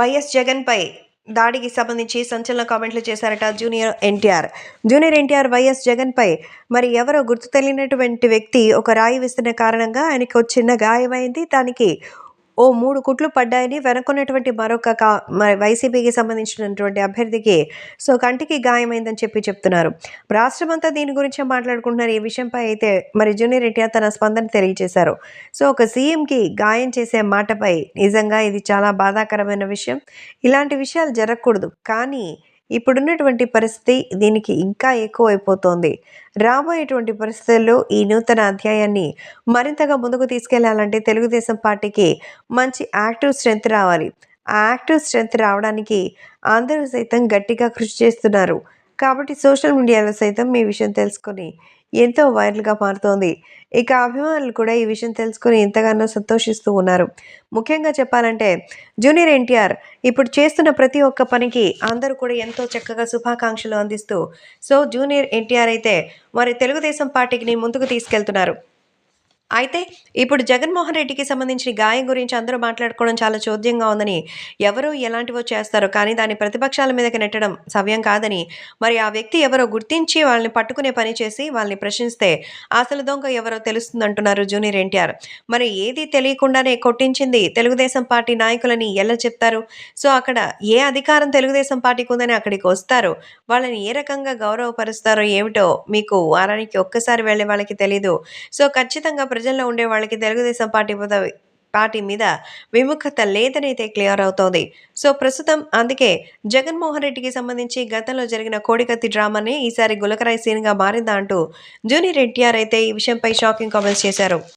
YS జగన్పై దాడికి సంబంధించి సంచలన కామెంట్లు చేశారట జూనియర్ ఎన్టీఆర్. జూనియర్ ఎన్టీఆర్ వైఎస్ జగన్పై మరి ఎవరో గుర్తు తెలియనటువంటి వ్యక్తి ఒక రాయి విస్తున్న కారణంగా ఆయనకు చిన్న గాయమైంది. దానికి ఓ మూడు కుట్లు పడ్డాయని వెనుకున్నటువంటి మరొక కా మరి వైసీపీకి సంబంధించినటువంటి అభ్యర్థికి సో కంటికి గాయమైందని చెప్పి చెప్తున్నారు. రాష్ట్రమంతా దీని గురించే మాట్లాడుకుంటున్నారు. ఈ విషయంపై అయితే మరి జూనియర్ ఎన్టీఆర్ తన స్పందన తెలియజేశారు. సో ఒక సీఎంకి గాయం చేసే మాటపై నిజంగా ఇది చాలా బాధాకరమైన విషయం. ఇలాంటి విషయాలు జరగకూడదు. కానీ ఇప్పుడున్నటువంటి పరిస్థితి దీనికి ఇంకా ఎక్కువైపోతోంది. రాబోయేటువంటి పరిస్థితుల్లో ఈ నూతన అధ్యాయాన్ని మరింతగా ముందుకు తీసుకెళ్ళాలంటే తెలుగుదేశం పార్టీకి మంచి యాక్టివ్ స్ట్రెంత్ రావాలి. ఆ యాక్టివ్ స్ట్రెంత్ రావడానికి అందరూ సైతం గట్టిగా కృషి చేస్తున్నారు. కాబట్టి సోషల్ మీడియాలో సైతం మీ విషయం తెలుసుకొని ఎంతో వైరల్గా మారుతోంది. ఇక అభిమానులు కూడా ఈ విషయం తెలుసుకొని ఎంతగానో సంతోషిస్తూ ఉన్నారు. ముఖ్యంగా చెప్పాలంటే జూనియర్ ఎన్టీఆర్ ఇప్పుడు చేస్తున్న ప్రతి ఒక్క పనికి అందరూ కూడా ఎంతో చక్కగా శుభాకాంక్షలు అందిస్తూ సో జూనియర్ ఎన్టీఆర్ అయితే మరి తెలుగుదేశం పార్టీకి ముందుకు తీసుకెళ్తున్నారు. అయితే ఇప్పుడు జగన్మోహన్ రెడ్డికి సంబంధించిన గాయం గురించి అందరూ మాట్లాడుకోవడం చాలా చోద్యంగా ఉందని ఎవరో ఎలాంటివో చేస్తారో కానీ దాన్ని ప్రతిపక్షాల మీదకి నెట్టడం సవ్యం కాదని మరి ఆ వ్యక్తి ఎవరో గుర్తించి వాళ్ళని పట్టుకునే పని చేసి వాళ్ళని ప్రశ్నిస్తే అసలు దొంగ ఎవరో తెలుస్తుందంటున్నారు జూనియర్ ఎన్టీఆర్. మరి ఏది తెలియకుండానే కొట్టించింది తెలుగుదేశం పార్టీ నాయకులని ఎలా చెప్తారు? సో అక్కడ ఏ అధికారం తెలుగుదేశం పార్టీకి ఉందని అక్కడికి వస్తారు? వాళ్ళని ఏ రకంగా గౌరవపరుస్తారో ఏమిటో మీకు వారానికి ఒక్కసారి వెళ్ళే వాళ్ళకి తెలీదు. సో ఖచ్చితంగా ప్రజల్లో ఉండే వాళ్ళకి తెలుగుదేశం పార్టీ పార్టీ మీద విముఖత లేదనైతే క్లియర్ అవుతోంది. సో ప్రస్తుతం అందుకే జగన్మోహన్ రెడ్డికి సంబంధించి గతంలో జరిగిన కోడికత్తి డ్రామానే ఈసారి గులకరాయి సీన్గా మారిందా అంటూ జూనియర్ ఎన్టీఆర్ అయితే ఈ విషయంపై షాకింగ్ కామెంట్స్ చేశారు.